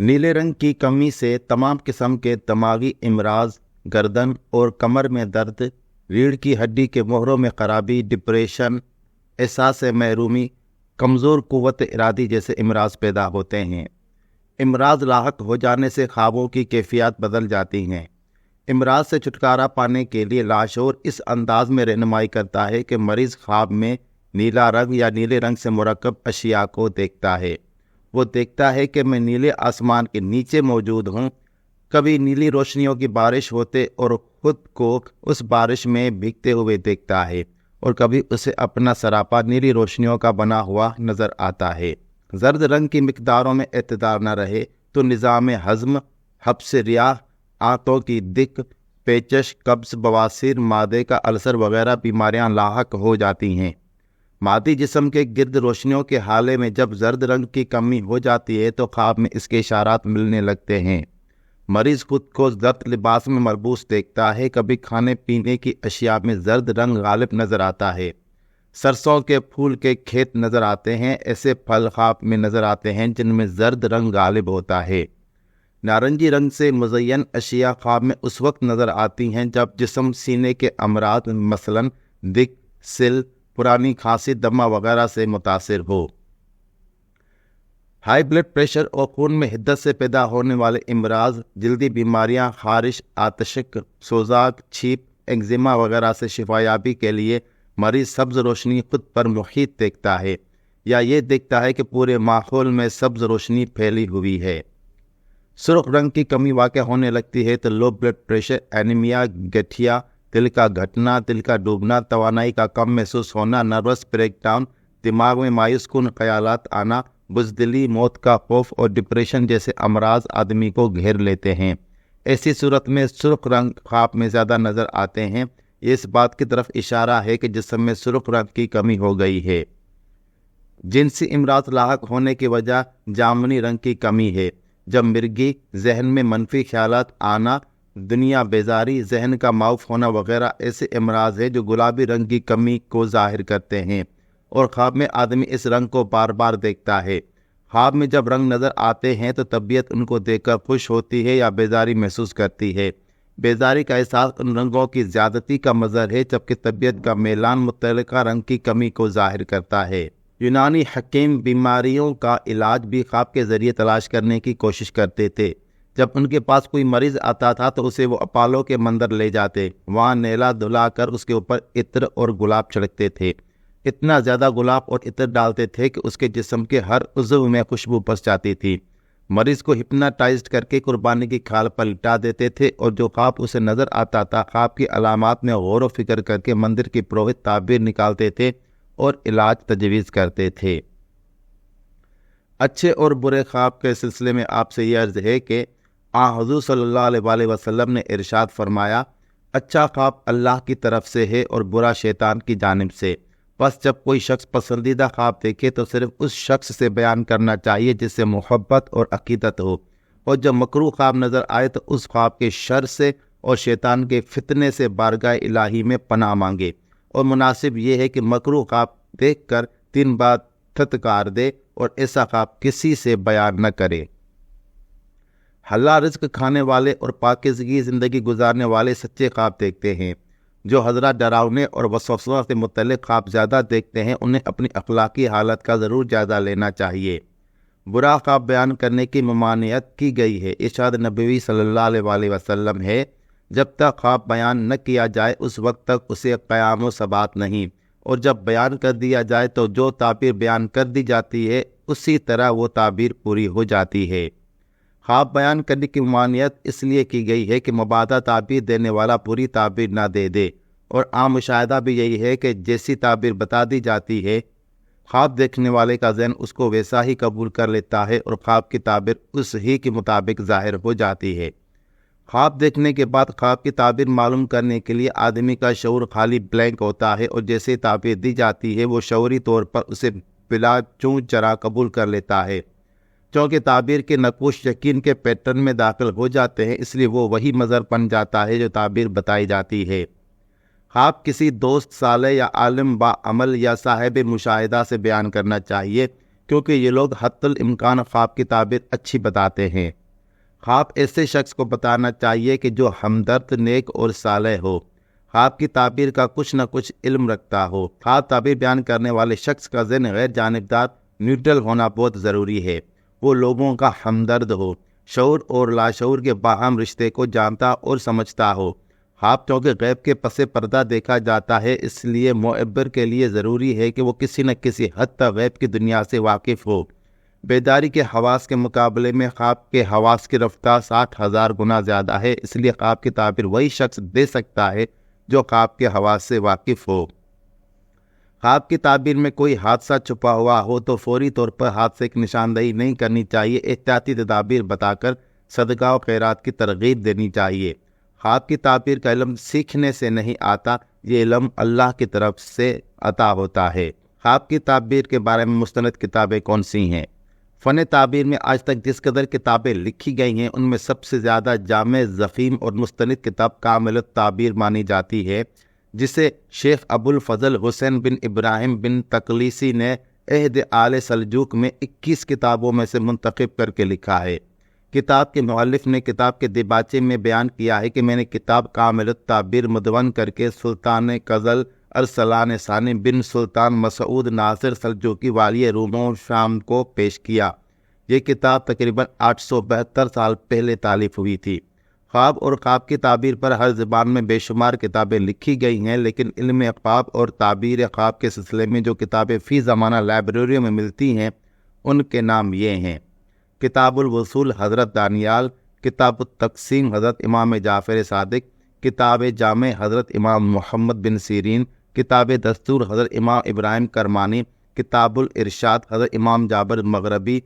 नीले रंग की कमी से तमाम किस्म के दिमागी इमराज, गर्दन और कमर में दर्द, रीढ़ की हड्डी के मोहरों में खराबी, डिप्रेशन, एहसास महरूमी, कमज़ोर क़वत इरादी जैसे इमराज पैदा होते हैं। इमराज लाक हो जाने से ख्वाबों की कैफियत बदल जाती हैं। इमराज से छुटकारा पाने के लिए लाशोर इस अंदाज में रहनुमाई करता है कि मरीज़ ख्वाब में नीला रंग या नीले रंग से मरकब अशिया को देखता है। वो देखता है कि मैं नीले आसमान के नीचे मौजूद हूँ। कभी नीली रोशनियों की बारिश होते और खुद को उस बारिश में भीगते हुए देखता है और कभी उसे अपना सरापा नीली रोशनियों का बना हुआ नज़र आता है। जर्द रंग की मकदारों में अतदार न रहे तो निज़ाम हज़म, हब्स रिया, आंतों की दिक, पेचश, कब्ज, बवासीर, मादे का अल्सर वगैरह बीमारियाँ लाक हो जाती हैं। मादी जिसम के गिरद रोशनियों के हाले में जब जर्द रंग की कमी हो जाती है तो ख्वाब में इसके इशारात मिलने लगते हैं। मरीज़ खुद को जर्द लिबास में मलबूस देखता है, कभी खाने पीने की अशिया में जर्द रंग गालिब नज़र आता है। सरसों के फूल के खेत नज़र आते हैं, ऐसे फल ख्वाब में नज़र आते हैं जिनमें जर्द रंग गालिब होता है। नारंगी रंग से मुजयन अशिया ख्वाब में उस वक्त नज़र आती हैं जब जिसम सीने के अमराज मसलन दिक सिल पुरानी खांसी, दमा वगैरह से मुतासर हो। हाई ब्लड प्रेशर और खून में हिद्दत से पैदा होने वाले इमराज, जल्दी बीमारियाँ, खारिश, आतशक सोजाक छीप एक्जिमा वगैरह से शिफायाबी के लिए मरीज़ सब्ज रोशनी खुद पर मुहित देखता है, या ये देखता है कि पूरे माहौल में सब्ज रोशनी फैली हुई है। सुर्ख रंग की कमी वाक़ होने लगती है तो लो ब्लड प्रेशर, एनीमिया, गठिया दिल का घटना दिल का डूबना तोानाई का कम महसूस होना, नर्वस ब्रेकडाउन, दिमाग में मायूस कन ख्याल आना, बुजदिली, मौत का खौफ और डिप्रेशन जैसे अमराज आदमी को घेर लेते हैं। ऐसी सूरत में सुर्ख रंग ख्वाब में ज़्यादा नज़र आते हैं। ये इस बात की तरफ़ इशारा है कि जिसम में सुर्ख रंग की कमी हो गई है। जिनसी इमरात लाक होने की वजह जामनी रंग की कमी है। जब मिर्गी जहन में मनफी ख्याल आना दुनिया बेजारी, जहन का माउफ होना वगैरह ऐसे अमराज है जो गुलाबी रंग की कमी को ज़ाहिर करते हैं और ख्वाब में आदमी इस रंग को बार बार देखता है। ख्वाब में जब रंग नज़र आते हैं तो तबीयत उनको देखकर खुश होती है या बेजारी महसूस करती है। बेजारी का एहसास उन रंगों की ज़्यादती का मज़र है, जबकि तबीयत का मेलान मुतल रंग की कमी को ज़ाहिर करता है। यूनानी हकीम बीमारियों का इलाज भी ख्वाब के ज़रिए तलाश करने की कोशिश करते थे। जब उनके पास कोई मरीज़ आता था तो उसे वो अपालो के मंदिर ले जाते। वहाँ नेला धुला कर उसके ऊपर इत्र और गुलाब छिड़कते थे। इतना ज़्यादा गुलाब और इत्र डालते थे कि उसके जिस्म के हर उज्व में खुशबू बस जाती थी। मरीज़ को हिप्नाटाइज करके कुर्बानी की खाल पर लिटा देते थे और जो ख्वाब उसे नज़र आता था ख्वाब की अलामत में गौर फ़िक्र करके मंदिर की पुरोहित ताबीर निकालते थे और इलाज तजवीज़ करते थे। अच्छे और बुरे ख्वाब के सिलसिले में आपसे यह अर्ज़ है कि आ हजूर सल्ला वसल्लम ने इरशाद फरमाया अच्छा ख्वाब अल्लाह की तरफ़ से है और बुरा शैतान की जानब से। बस जब कोई शख्स पसंदीदा ख्वाब देखे तो सिर्फ़ उस शख्स से बयान करना चाहिए जिससे मोहब्बत और अकीदत हो। और जब मकरू ख्वाब नज़र आए तो उस ख्वाब के शर से और शैतान के फितने से बारगाह इलाही में पनाह मांगे। और मुनासिब ये है कि मकरू ख्वाब देख कर तीन बार थतकार दे और ऐसा ख्वाब किसी से बयान न करे। हल्ला रिस्क खाने वाले और पाकिजगी ज़िंदगी गुजारने वाले सच्चे ख्वाब देखते हैं। जो हजरा डरावने और वसवसों से मुतल ख्वाब ज़्यादा देखते हैं, उन्हें अपनी अखलाकी हालत का ज़रूर जायज़ा लेना चाहिए। बुरा ख्वाब बयान करने की ममानियत की गई है इशाद नबी अलैहि वसल्लम है। जब तक ख्वाब बयान न किया जाए, उस वक्त तक उसे क़याम सबात नहीं। और जब बयान कर दिया जाए तो जो ताबीर बयान कर दी जाती है, उसी तरह वो ताबीर पूरी हो जाती है। ख्वाब बयान करने की ममानियत इसलिए की गई है कि मुबादा ताबीर देने वाला पूरी ताबीर ना दे दे। और आम मुशाह भी यही है कि जैसी ताबीर बता दी जाती है, ख्वाब देखने वाले का जहन उसको वैसा ही कबूल कर लेता है और ख्वाब की ताबीर उस ही के मुताबिक ज़ाहिर हो जाती है। ख्वाब देखने के बाद ख्वाब की ताबीर मालूम करने के लिए आदमी का शौर खाली ब्लैंक होता है और जैसे ताबीर दी जाती है, वो शौरी तौर पर उसे बिला चूँ चरा कबूल कर लेता है। क्योंकि ताबीर के नकोश यकीन के पैटर्न में दाखिल हो जाते हैं, इसलिए वो वही मज़र बन जाता है जो ताबीर बताई जाती है। ख्वाब किसी दोस्त, साल या आलम बा अमल या साहिब मुशाहिदा से बयान करना चाहिए, क्योंकि ये लोग हतुल इम्कान ख्वाब की ताबीर अच्छी बताते हैं। ख्वाब ऐसे शख्स को बताना चाहिए कि जो हमदर्द, नेक और साले हो। ख्वाब की ताबीर का कुछ न कुछ इल्म रखता हो। ख्वाब ताबीर बयान करने वाले शख्स का जहन गैर जानबदार न्यूट्रल होना बहुत ज़रूरी है। वो लोगों का हमदर्द हो, शौर और लाशौर के बाहम रिश्ते को जानता और समझता हो। ख्वाब चौके गैब के पसे पर्दा देखा जाता है, इसलिए मुबर के लिए ज़रूरी है कि वो किसी न किसी हद तक गैब की दुनिया से वाकिफ़ हो। बेदारी के हवास के मुकाबले में ख्वाब के हवास की रफ्तार साठ हज़ार गुना ज़्यादा है, इसलिए ख्वाब की ताबीर वही शख्स दे सकता है जो ख्वाब के हवास से वाकिफ़ हो। ख्वाब की ताबीर में कोई हादसा छुपा हुआ हो तो फौरी तौर पर हादसे की निशानदेही नहीं करनी चाहिए। एहतियाती तदाबीर बताकर सदका और खैरात की तरगीब देनी चाहिए। ख्वाब की ताबीर का इलम सीखने से नहीं आता, ये इलम अल्लाह की तरफ़ से अता होता है। ख्वाब की ताबीर के बारे में मुस्ंद किताबें कौन सी हैं? फ़न ताबीर में आज तक जिस कदर किताबें लिखी गई हैं, उनमें सबसे ज़्यादा जाम ज़फ़ीम और मुस्ंद किताब कामिल ताबीर मानी जाती है। जिसे शेख अबुल फजल हुसैन बिन इब्राहिम बिन तकलीसी ने अहद आल सलजूक में 21 किताबों में से मुंतखब करके लिखा है। किताब के मौलफ ने किताब के दिबाचे में बयान किया है कि मैंने किताब कामिल ताबीर मदवन करके सुल्तान कज़ल अरसलान सानी बिन सुल्तान मसूद नासिर सलजूकी वाली रूमों शाम को पेश किया। ये किताब तकरीबन आठ सौ बहत्तर साल पहले तालीफ हुई थी। ख्वाब और ख्वाब की ताबीर पर हर ज़बान में बेशुमार किताबें लिखी गई हैं, लेकिन इल्म ख्वाब और ताबीर ख्वाब के सिलसिले में जो किताबें फ़ी ज़माना लाइब्रेरियों में मिलती हैं, उनके नाम ये हैं। किताबुलवसूल हज़रत दानियाल किताब तकसीम हज़रत इमाम जाफ़र सदक, किताब जाम हज़रत इमाम मोहम्मद बिन सीरीन, किताब दस्तूर हज़रत इमाम इब्राहिम करमानी, किताबुल इरशाद हज़रत इमाम जाबर मगरबी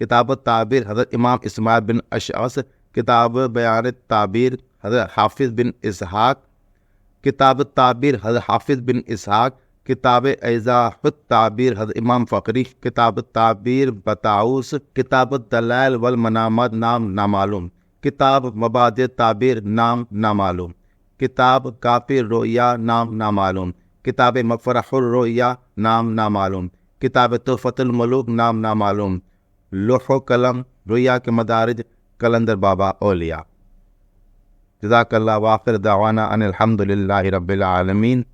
किताब ताबिर हज़रत इमाम इस्माइल बिन अशास किताब बयान ताबिर, हज़रत हाफिज़ बिन इसहाक। किताब ताबिर, हज़रत हाफिज़ बिन इसहाक। किताब एज़ाफ़ ताबिर हज़ इमाम फ़करी किताब ताबिर बताउस किताब दलाल वल मनामत, नाम नामालूम। किताब मबाद ताबिर, नाम नामालूम। किताब काफिर रोया, नाम नामालूम। किताब मफरहुर्रोया नाम नामालूम। किताब तोफ़तुलमलूक नाम नामालूम। लोहो कलम, रोया के मदारज कलंदर बाबा ओलिया जजाकल्ला वाखिर दावाना अनिलहमदिल्ला रबालमीन